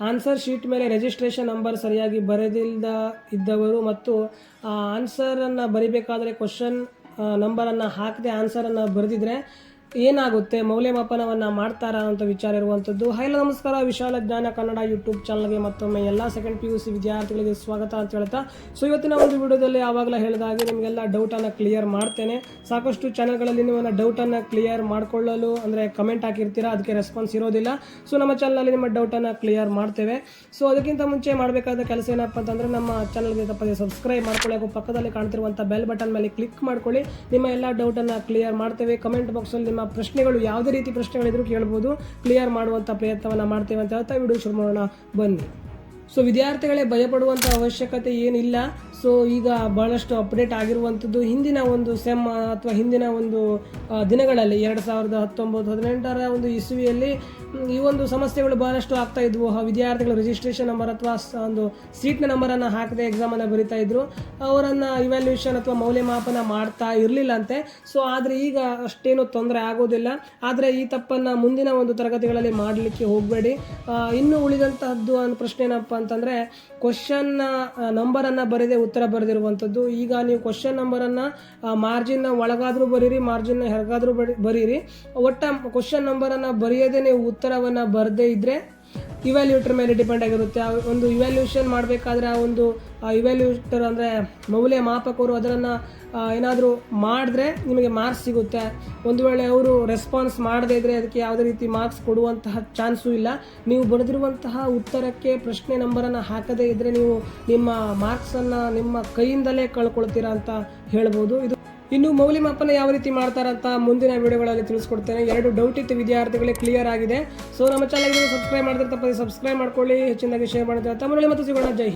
Answer sheet ಮೇಲೆ registration number ಸರಿಯಾಗಿ ಬರೆದಿಲ್ಲದ ಇದ್ದವರು ಮತ್ತು, ಆ ಆನ್ಸರನ್ನು ಬರಿಬೇಕಾದರೆ ಕ್ವಶನ್ ನಂಬರನ್ನು ಹಾಕದೆ ಆನ್ಸರನ್ನು ಬರೆದಿದ್ರೆ ಏನಾಗುತ್ತೆ, ಮೌಲ್ಯಮಾಪನವನ್ನು ಮಾಡ್ತಾರಾ ಅಂತ ವಿಚಾರ ಇರುವಂಥದ್ದು ಹೈಲ ನಮಸ್ಕಾರ. ವಿಶಾಲ ಜ್ಞಾನ ಕನ್ನಡ ಯೂಟ್ಯೂಬ್ ಚಾನಲ್ಗೆ ಮತ್ತೊಮ್ಮೆ ಎಲ್ಲ ಸೆಕೆಂಡ್ ಪಿ ಯು ಸಿ ವಿದ್ಯಾರ್ಥಿಗಳಿಗೆ ಸ್ವಾಗತ ಅಂತ ಹೇಳ್ತಾ. ಸೊ ಇವತ್ತಿನ ಒಂದು ವಿಡಿಯೋದಲ್ಲಿ ಆವಾಗಲೇ ಹೇಳಿದ ಹಾಗೆ ನಿಮಗೆಲ್ಲ ಡೌಟನ್ನು ಕ್ಲಿಯರ್ ಮಾಡ್ತೇನೆ. ಸಾಕಷ್ಟು ಚಾನಲ್ಗಳಲ್ಲಿ ನೀವು ಡೌಟನ್ನು ಕ್ಲಿಯರ್ ಮಾಡ್ಕೊಳ್ಳಲು ಅಂದರೆ ಕಮೆಂಟ್ ಹಾಕಿರ್ತೀರಾ, ಅದಕ್ಕೆ ರೆಸ್ಪಾನ್ಸ್ ಇರೋದಿಲ್ಲ. ಸೊ ನಮ್ಮ ಚಾನಲಲ್ಲಿ ನಿಮ್ಮ ಡೌಟನ್ನು ಕ್ಲಿಯರ್ ಮಾಡ್ತೇವೆ. ಸೊ ಅದಕ್ಕಿಂತ ಮುಂಚೆ ಮಾಡಬೇಕಾದ ಕೆಲಸ ಏನಪ್ಪ ಅಂತಂದರೆ, ನಮ್ಮ ಚಾನಲ್ಗೆ ತಪ್ಪದೆ ಸಬ್ಸ್ಕ್ರೈಬ್ ಮಾಡ್ಕೊಳ್ಳಿ. ಪಕ್ಕದಲ್ಲಿ ಕಾಣ್ತಿರುವಂಥ ಬೆಲ್ ಬಟನ್ ಮೇಲೆ ಕ್ಲಿಕ್ ಮಾಡ್ಕೊಳ್ಳಿ. ನಿಮ್ಮ ಎಲ್ಲ ಡೌಟನ್ನು ಕ್ಲಿಯರ್ ಮಾಡ್ತೇವೆ. ಕಮೆಂಟ್ ಬಾಕ್ಸಲ್ಲಿ ನಿಮ್ಮ ಪ್ರಶ್ನೆಗಳು ಯಾವುದೇ ರೀತಿ ಪ್ರಶ್ನೆಗಳಿದ್ರು ಕೇಳ್ಬೋದು. ಕ್ಲಿಯರ್ ಮಾಡುವಂಥ ಪ್ರಯತ್ನವನ್ನು ಮಾಡ್ತೇವೆ ಅಂತ ಹೇಳ್ತಾ ವಿಡಿಯೋ ಶುರು ಮಾಡೋಣ ಬನ್ನಿ. ಸೊ ವಿದ್ಯಾರ್ಥಿಗಳೇ ಭಯಪಡುವಂಥ ಅವಶ್ಯಕತೆ ಏನಿಲ್ಲ. ಸೊ ಈಗ ಬಹಳಷ್ಟು ಅಪ್ಡೇಟ್ ಆಗಿರುವಂಥದ್ದು ಹಿಂದಿನ ಒಂದು ಸೆಮ್ ಅಥವಾ ಹಿಂದಿನ ಒಂದು ದಿನಗಳಲ್ಲಿ ಎರಡು ಸಾವಿರದ ಹತ್ತೊಂಬತ್ತು ಹದಿನೆಂಟರ ಒಂದು ಇಸುವಿಯಲ್ಲಿ ಈ ಒಂದು ಸಮಸ್ಯೆಗಳು ಬಹಳಷ್ಟು ಆಗ್ತಾ ಇದ್ವು. ವಿದ್ಯಾರ್ಥಿಗಳ ರಿಜಿಸ್ಟ್ರೇಷನ್ ನಂಬರ್ ಅಥವಾ ಒಂದು ಸೀಟ್ನ ನಂಬರನ್ನು ಹಾಕದೆ ಎಕ್ಸಾಮನ್ನು ಬರಿತಾ ಇದ್ರು. ಅವರನ್ನು ಇವ್ಯಾಲ್ಯೂಷನ್ ಅಥವಾ ಮೌಲ್ಯಮಾಪನ ಮಾಡ್ತಾ ಇರಲಿಲ್ಲಂತೆ. ಸೊ ಆದರೆ ಈಗ ಅಷ್ಟೇನು ತೊಂದರೆ ಆಗೋದಿಲ್ಲ. ಆದರೆ ಈ ತಪ್ಪನ್ನು ಮುಂದಿನ ಒಂದು ತರಗತಿಗಳಲ್ಲಿ ಮಾಡಲಿಕ್ಕೆ ಹೋಗಬೇಡಿ. ಇನ್ನು ಉಳಿದಂತಹದ್ದು ಒಂದು ಪ್ರಶ್ನೆ ಏನಪ್ಪ ಅಂತಂದರೆ ಕ್ವಶನ್ನ ನಂಬರನ್ನು ಬರೆದೇ ಉತ್ತರ ಬರೆದಿರುವಂಥದ್ದು. ಈಗ ನೀವು ಕ್ವಶನ್ ನಂಬರನ್ನು ಮಾರ್ಜಿನ್ನ ಒಳಗಾದರೂ ಬರೀರಿ ಮಾರ್ಜಿನ್ನ ಹೊರಗಾದರೂ ಬರಿ, ಬರೀರಿ. ಒಟ್ಟ ಕ್ವಶನ್ ನಂಬರನ್ನು ಬರೆಯದೆ ನೀವು ಉತ್ತರವನ್ನು ಬರದೇ ಇದ್ದರೆ ಇವ್ಯಾಲ್ಯೂಟರ್ ಮೇಲೆ ಡಿಪೆಂಡ್ ಆಗಿರುತ್ತೆ. ಒಂದು ಇವ್ಯಾಲ್ಯೂಷನ್ ಮಾಡಬೇಕಾದ್ರೆ ಆ ಒಂದು ಇವ್ಯಾಲ್ಯೂಟರ್ ಅಂದರೆ ಮೌಲ್ಯ ಮಾಪಕರು ಅದನ್ನು ಏನಾದರೂ ಮಾಡಿದ್ರೆ ನಿಮಗೆ ಮಾರ್ಕ್ಸ್ ಸಿಗುತ್ತೆ. ಒಂದು ವೇಳೆ ಅವರು ರೆಸ್ಪಾನ್ಸ್ ಮಾಡದೇ ಇದ್ದರೆ ಅದಕ್ಕೆ ಯಾವುದೇ ರೀತಿ ಮಾರ್ಕ್ಸ್ ಕೊಡುವಂತಹ ಚಾನ್ಸು ಇಲ್ಲ. ನೀವು ಬರೆದಿರುವಂತಹ ಉತ್ತರಕ್ಕೆ ಪ್ರಶ್ನೆ ನಂಬರನ್ನು ಹಾಕದೇ ಇದ್ದರೆ ನೀವು ನಿಮ್ಮ ಮಾರ್ಕ್ಸನ್ನು ನಿಮ್ಮ ಕೈಯಿಂದಲೇ ಕಳ್ಕೊಳ್ತೀರಾ ಅಂತ ಹೇಳ್ಬೋದು. ಇದು ಇನ್ನು ಮೌಲ್ಯಮಾಪನ ಯಾವ ರೀತಿ ಮಾಡ್ತಾರಂತ ಮುಂದಿನ ವಿಡಿಯೋಗಳಲ್ಲಿ ತಿಳಿಸ್ಕೊಡ್ತೇನೆ. ಎರಡು ಡೌಟ್ ಇತ್ತು ವಿದ್ಯಾರ್ಥಿಗಳೇ ಕ್ಲಿಯರ್ ಆಗಿದೆ. ಸೊ ನಮ್ಮ ಚಾನಲ್ಗೆ ಸಬ್ಸ್ಕ್ರೈಬ್ ಮಾಡಿದ್ರೆ ತಪ್ಪದೆ ಸಬ್ಸ್ಕ್ರೈಬ್ ಮಾಡ್ಕೊಳ್ಳಿ. ಹೆಚ್ಚಿನದಾಗಿ ಶೇರ್ ಮಾಡಿದ್ರೆ ತಮ್ಮಲ್ಲಿ ಮತ್ತು ಸಿಗೋಣ. ಜೈ.